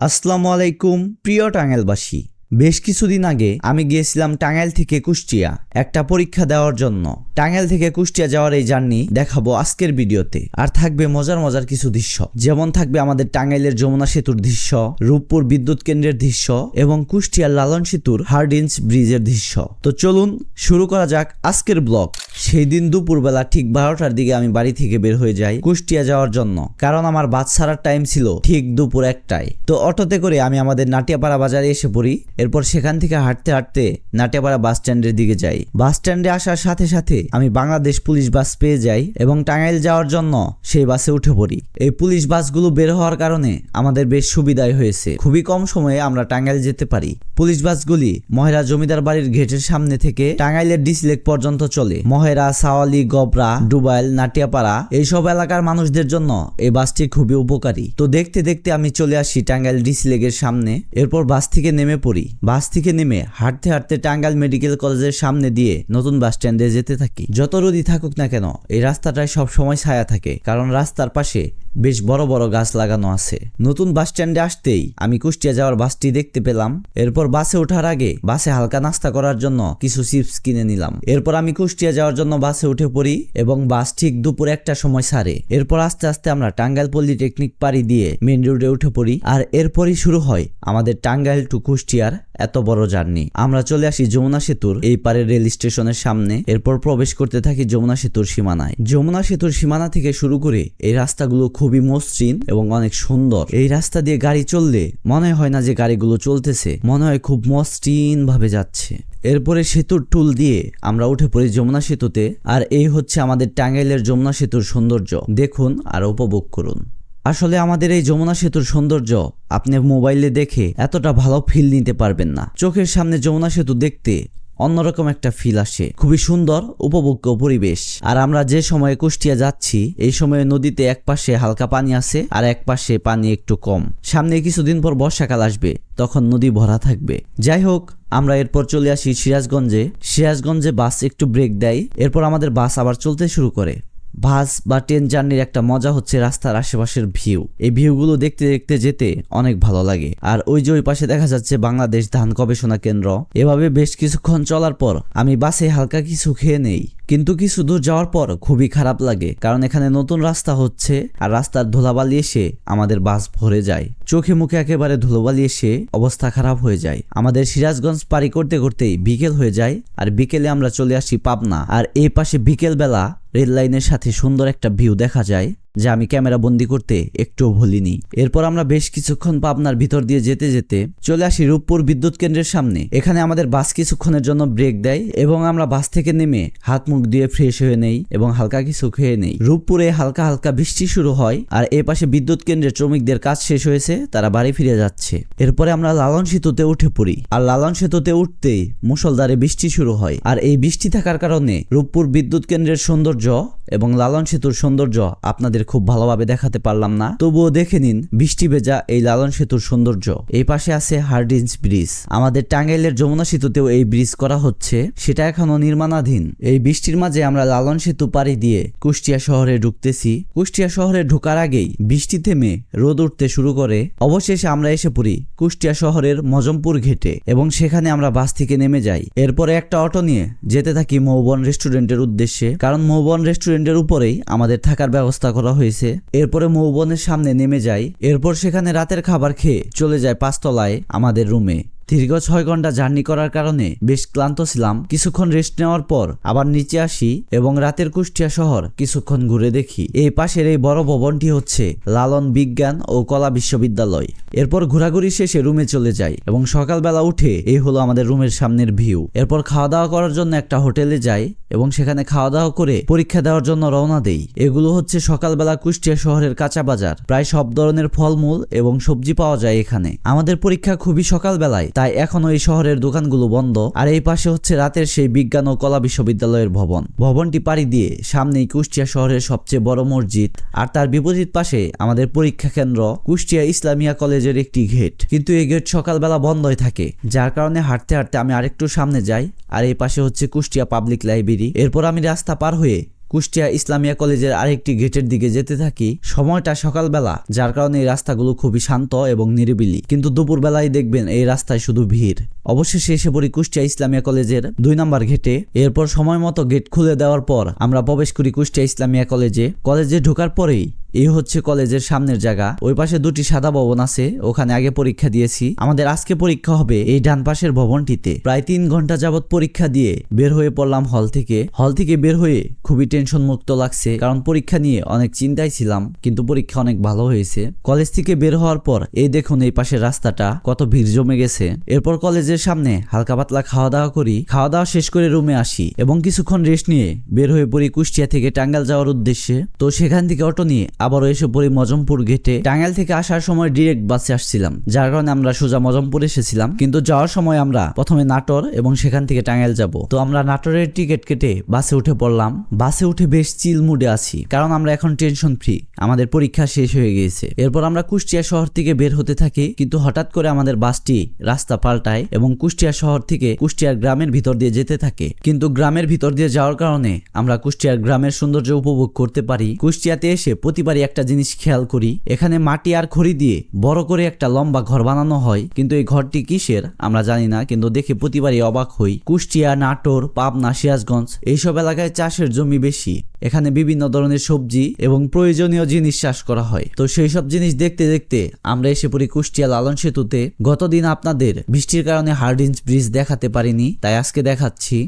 আসসালামু আলাইকুম, প্রিয় টাঙ্গাইলবাসী। বেশ কিছুদিন আগে আমি গিয়েছিলাম টাঙ্গাইল থেকে কুষ্টিয়া একটা পরীক্ষা দেওয়ার জন্য। টাঙ্গাইল থেকে কুষ্টিয়া যাওয়ার এই জার্নি দেখাবো আজকের ভিডিওতে। আর থাকবে মজার মজার কিছু দৃশ্য। যেমন থাকবে আমাদের টাঙ্গাইলের যমুনা সেতুর দৃশ্য, রূপপুর বিদ্যুৎ কেন্দ্রের দৃশ্য এবং কুষ্টিয়ার লালন সেতুর হার্ডিঞ্জ ব্রিজের দৃশ্য। তো চলুন শুরু করা যাক আজকের ব্লগ। সেই দিন দুপুরবেলা ঠিক বারোটার দিকে আমি বাড়ি থেকে বের হয়ে যাই কুষ্টিয়া যাওয়ার জন্য, কারণ আমার বাস ছাড়ার টাইম ছিল ঠিক দুপুর একটায়। তো অটোতে করে আমি আমাদের নাটিয়াপাড়া বাজারে এসে পড়ি, এরপর সেখান থেকে হাঁটতে হাঁটতে নাটিয়াপাড়া বাস স্ট্যান্ডের দিকে যাই। বাস স্ট্যান্ডে আসার সাথে সাথে আমি বাংলাদেশ পুলিশ বাস পেয়ে যাই এবং টাঙ্গাইল যাওয়ার জন্য সেই বাসে উঠে পড়ি। এই পুলিশ বাসগুলো বের হওয়ার কারণে আমাদের বেশ সুবিধাই হয়েছে। খুবই কম সময়ে আমরা টাঙ্গাইল যেতে পারি। পুলিশ বাসগুলি মহিলা জমিদার বাড়ির গেটের সামনে থেকে টাঙ্গাইলের ডিসলেক পর্যন্ত চলে। মহেরা সাওয়ালি, গবরা, ডুবাইল, নাটিয়াপাড়া এইসব এলাকার মানুষদের জন্য এই বাসটি খুবই উপকারী। তো দেখতে দেখতে আমি চলে আসি টাঙ্গাইল ডিসি লেগের সামনে। এরপর বাস থেকে নেমে পড়ি। বাস থেকে নেমে হাঁটতে হাঁটতে টাঙ্গাইল মেডিকেল কলেজের সামনে দিয়ে নতুন বাস স্ট্যান্ডে যেতে থাকি। যত রোদই থাকুক না কেন, এই রাস্তাটায় সব সময় ছায়া থাকে, কারণ রাস্তার পাশে বেশ বড় বড় গাছ লাগানো আছে। নতুন বাস স্ট্যান্ডে আসতেই আমি কুষ্টিয়া যাওয়ার বাসটি দেখতে পেলাম। এরপর বাসে ওঠার আগে বাসে হালকা নাস্তা করার জন্য কিছু চিপস কিনে নিলাম। এরপর আমি কুষ্টিয়া যাওয়ার জন্য বাসে উঠে পড়ি এবং বাস ঠিক দুপুর একটা সময় ছাড়ে এরপর আস্তে আস্তে আমরা টাঙ্গাইল পলিটেকনিক পাড়ি দিয়ে মেন রোডে উঠে পড়ি। আর এরপরই শুরু হয় আমাদের টাঙ্গাইল টু কুষ্টিয়ার এত বড় জার্নি। আমরা চলে আসি যমুনা সেতুর এই পারে রেল স্টেশনের সামনে। এরপর প্রবেশ করতে থাকি যমুনা সেতুর সীমানায়। যমুনা সেতুর সীমানা থেকে শুরু করে এই রাস্তাগুলো খুবই মসৃণ এবং অনেক সুন্দর। এই রাস্তা দিয়ে গাড়ি চললে মনে হয় না যে গাড়িগুলো চলতেছে, মনে হয় খুব মসৃণ ভাবে যাচ্ছে। এরপরে সেতুর টুল দিয়ে আমরা উঠে পড়ি যমুনা সেতুতে, আর এই হচ্ছে আমাদের টাঙ্গাইলের যমুনা সেতুর সৌন্দর্য। দেখুন আর উপভোগ করুন। আসলে আমাদের এই যমুনা সেতুর সৌন্দর্য আপনি মোবাইলে দেখে এতটা ভালো ফিল নিতে পারবেন না। চোখের সামনে যমুনা সেতু দেখতে অন্যরকম একটা ফিল আসে। খুবই সুন্দর, উপভোগ্য পরিবেশ। আর আমরা যে সময়ে কুষ্টিয়া যাচ্ছি, এই সময়ে নদীতে এক পাশে হালকা পানি আছে আর এক পাশে পানি একটু কম। সামনে কিছুদিন পর বর্ষাকাল আসবে, তখন নদী ভরা থাকবে। যাই হোক, আমরা এরপর চলে আসি সিরাজগঞ্জে। সিরাজগঞ্জে বাস একটু ব্রেক দেয়, এরপর আমাদের বাস আবার চলতে শুরু করে। বাস বা ট্রেন জার্নির একটা মজা হচ্ছে রাস্তার আশেপাশের ভিউ। এই ভিউগুলো দেখতে দেখতে যেতে অনেক ভালো লাগে। আর ওই যে ওই পাশে দেখা যাচ্ছে বাংলাদেশ ধান গবেষণা কেন্দ্র। এভাবে বেশ কিছুক্ষণ চলার পর আমি বাসে হালকা কিছু খেয়ে নেই। কিন্তু কিছু দূর যাওয়ার পর খুবই খারাপ লাগে, কারণ এখানে নতুন রাস্তা হচ্ছে আর রাস্তার ধুলাবালি এসে আমাদের বাস ভরে যায়। চোখে মুখে একেবারে ধুলোবালি এসে অবস্থা খারাপ হয়ে যায়। আমাদের সিরাজগঞ্জ পারি করতে করতেই বিকেল হয়ে যায়, আর বিকেলে আমরা চলে আসি পাবনা। আর এই পাশে বিকেল বেলা রেল লাইনের সাথে সুন্দর একটা ভিউ দেখা যায়। যা আমি ক্যামেরা বন্দি করতে একটুও ভুলিনি। এরপর আমরা বেশ কিছুক্ষণ পাবনার ভিতর দিয়ে যেতে যেতে চলে আসি রূপপুর বিদ্যুৎ কেন্দ্রের সামনে। এখানে আমাদের বাস কিছুক্ষণের জন্য ব্রেক দেয় এবং আমরা বাস থেকে নেমে হাত মুখ দিয়ে ফ্রেশ হয়ে নেই এবং হালকা কিছু খেয়ে নেই। রূপপুরে হালকা হালকা বৃষ্টি শুরু হয় আর এ পাশে বিদ্যুৎ কেন্দ্রের শ্রমিকদের কাজ শেষ হয়েছে, তারা বাড়ি ফিরে যাচ্ছে। এরপরে আমরা লালন সেতুতে উঠে পড়ি। আর লালন সেতুতে উঠতেই মুসলধারে বৃষ্টি শুরু হয়। আর এই বৃষ্টি থাকার কারণে রূপপুর বিদ্যুৎ কেন্দ্রের সৌন্দর্য এবং লালন সেতুর সৌন্দর্য আপনাদের খুব ভালোভাবে দেখাতে পারলাম না। তবুও দেখে নিন, বৃষ্টি ভেজা এই লালন সেতুর সৌন্দর্য। এই পাশে আছে হার্ডিঞ্জ ব্রিজ। আমাদের টাঙ্গাইলের যমুনা সেতুতেও এই ব্রিজ করা হচ্ছে। সেটা এখনও নির্মাণাধীন। এই বৃষ্টির মাঝে আমরা লালন সেতু পাড়ি দিয়ে কুষ্টিয়া শহরে ঢুকতেছি। কুষ্টিয়া শহরে ঢোকার আগেই বৃষ্টি থেমে রোদ উঠতে শুরু করে। অবশেষে আমরা এসে পড়ি কুষ্টিয়া শহরের মজমপুর ঘেটে এবং সেখানে আমরা বাস থেকে নেমে যাই। এরপরে একটা অটো নিয়ে যেতে থাকি মৌবন রেস্টুরেন্টের উদ্দেশ্যে। কারণ মৌবন রেস্টুরেন্টের উপরেই আমাদের থাকার ব্যবস্থা করা হয়েছে। এরপরে মৌবনের সামনে নেমে যাই। এরপর সেখানে রাতের খাবার খেয়ে চলে যায় পাঁচতলায় আমাদের রুমে। দীর্ঘ ছয় ঘণ্টা জার্নি করার কারণে বেশ ক্লান্ত ছিলাম। কিছুক্ষণ রেস্ট নেওয়ার পর আবার নিচে আসি এবং রাতের কুষ্টিয়া শহর কিছুক্ষণ ঘুরে দেখি। এই পাশের এই বড় ভবনটি হচ্ছে লালন বিজ্ঞান ও কলা বিশ্ববিদ্যালয়। এরপর ঘোরাঘুরি শেষে রুমে চলে যাই এবং সকালবেলা উঠে এই হলো আমাদের রুমের সামনের ভিউ। এরপর খাওয়া দাওয়া করার জন্য একটা হোটেলে যাই এবং সেখানে খাওয়া দাওয়া করে পরীক্ষা দেওয়ার জন্য রওনা দেই। এগুলো হচ্ছে সকালবেলা কুষ্টিয়া শহরের কাঁচা বাজার। প্রায় সব ধরনের ফলমূল এবং সবজি পাওয়া যায় এখানে। আমাদের পরীক্ষা খুবই সকালবেলায়। তাই এখনও এই শহরের দোকানগুলো বন্ধ। আর এই পাশে হচ্ছে রাতের সেই বিজ্ঞান ও কলা বিশ্ববিদ্যালয়ের ভবন। ভবনটি পাড়ি দিয়ে সামনেই কুষ্টিয়া শহরের সবচেয়ে বড় মসজিদ। আর তার বিপরীত পাশে আমাদের পরীক্ষা কেন্দ্র, কুষ্টিয়া ইসলামিয়া কলেজের একটি গেট। কিন্তু এই গেট সকালবেলা বন্ধই থাকে, যার কারণে হাঁটতে হাঁটতে আমি আরেকটু সামনে যাই। আর এই পাশে হচ্ছে কুষ্টিয়া পাবলিক লাইব্রেরি। এরপর আমি রাস্তা পার হয়ে কুষ্টিয়া ইসলামিয়া কলেজের আরেকটি গেটের দিকে যেতে থাকি। সময়টা সকালবেলা, যার কারণে এই রাস্তাগুলো খুবই শান্ত এবং নিরিবিলি। কিন্তু দুপুরবেলায় দেখবেন এই রাস্তায় শুধু ভিড়। অবশেষে এসে পড়ি কুষ্টিয়া ইসলামিয়া কলেজের দুই নম্বর গেটে। এরপর সময় মতো গেট খুলে দেওয়ার পর আমরা প্রবেশ করি কুষ্টিয়া ইসলামিয়া কলেজে। কলেজে ঢোকার পরেই এই হচ্ছে কলেজের সামনের জায়গা। ওই পাশে দুটি সাদা ভবন আছে, ওখানে আগে পরীক্ষা দিয়েছি। আমাদের আজকে পরীক্ষা হবে এই ডান পাশের ভবনটিতে। প্রায় তিন ঘণ্টা যাবত পরীক্ষা দিয়ে বের হয়ে পড়লাম হল থেকে। হল থেকে বের হয়ে খুবই টেনশন মুক্ত লাগছে, কারণ পরীক্ষা নিয়ে অনেক চিন্তায় ছিলাম, কিন্তু পরীক্ষা অনেক ভালো হয়েছে। কলেজ থেকে বের হওয়ার পর এই দেখুন এই পাশের রাস্তাটা, কত ভিড় জমে গেছে। এরপর কলেজের সামনে হালকা পাতলা খাওয়া দাওয়া করি খাওয়া দাওয়া শেষ করে রুমে আসি এবং কিছুক্ষণ রেস্ট নিয়ে বের হয়ে পড়ি কুষ্টিয়া থেকে টাঙ্গাল যাওয়ার উদ্দেশ্যে। তো সেখান থেকে অটো নিয়ে আবারও এসে পড়ি মজমপুর গেটে। টাঙ্গাইল থেকে আসার সময় ডিরেক্ট বাসে আসছিলাম। যার কারণে আমরা সোজা মজমপুর এসেছিলাম। কিন্তু যাওয়ার সময় আমরা প্রথমে নাটোর এবং সেখান থেকে টাঙ্গাইল যাব। তো আমরা নাটোরের টিকিট কেটে বাসে উঠে পড়লাম। বাসে উঠে বেশ চিল মুডে আছি। কারণ আমরা এখন টেনশন ফ্রি আমাদের পরীক্ষা শেষ হয়ে গিয়েছে। এরপর আমরা কুষ্টিয়া শহর থেকে বের হতে থাকি। কিন্তু হঠাৎ করে আমাদের বাসটি রাস্তা পাল্টায় এবং কুষ্টিয়া শহর থেকে কুষ্টিয়ার গ্রামের ভিতর দিয়ে যেতে থাকে। কিন্তু গ্রামের ভিতর দিয়ে যাওয়ার কারণে আমরা কুষ্টিয়ার গ্রামের সৌন্দর্য উপভোগ করতে পারি। কুষ্টিয়াতে এসে প্রতিবারই একটা জিনিস খেয়াল করি। এখানে মাটি আর খড়ি দিয়ে বড় করে একটা লম্বা ঘর বানানো হয়। কিন্তু এই ঘরটি কিসের? আমরা জানি না, কিন্তু দেখে প্রতিবারই অবাক হই। কুষ্টিয়া, নাটোর, পাবনা, সিরাজগঞ্জ, এইসব এলাকায় চাষের জমি বেশি। এখানে বিভিন্ন ধরনের সবজি এবং প্রয়োজনীয় জিনিস চাষ করা হয়। তো সেই সব জিনিস দেখতে দেখতে আমরা এসে পড়ি কুষ্টিয়া লালন সেতুতে। গতদিন আপনাদের বৃষ্টির কারণে হার্ডিঞ্জ ব্রিজ দেখাতে পারিনি, তাই আজকে দেখাচ্ছি।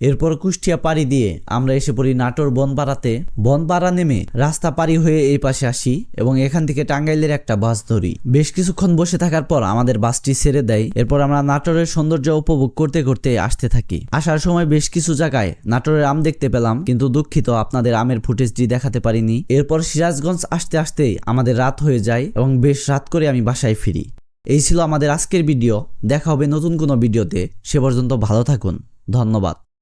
এরপর কুষ্টিয়া পাড়ি দিয়ে আমরা এসে পড়ি নাটোর বনপাড়াতে। বনপাড়া নেমে রাস্তা পাড়ি হয়ে এই পাশে আসি এবং এখান থেকে টাঙ্গাইলের একটা বাস ধরি। বেশ কিছুক্ষণ বসে থাকার পর আমাদের বাসটি ছেড়ে দেয়। এরপর আমরা নাটোরের সৌন্দর্য উপভোগ করতে করতে আসতে থাকি। আসার সময় বেশ কিছু জায়গায় নাটোরের আম দেখতে পেলাম, কিন্তু দুঃখিত আপনাদের আমের ফুটেজটি দেখাতে পারিনি। এরপর সিরাজগঞ্জ আসতে আসতেই আমাদের রাত হয়ে যায় এবং বেশ রাত করে আমি বাসায় ফিরি। এই ছিল আমাদের আজকের ভিডিও। দেখা হবে নতুন কোনো ভিডিওতে। সে পর্যন্ত ভালো থাকুন। ধন্যবাদ।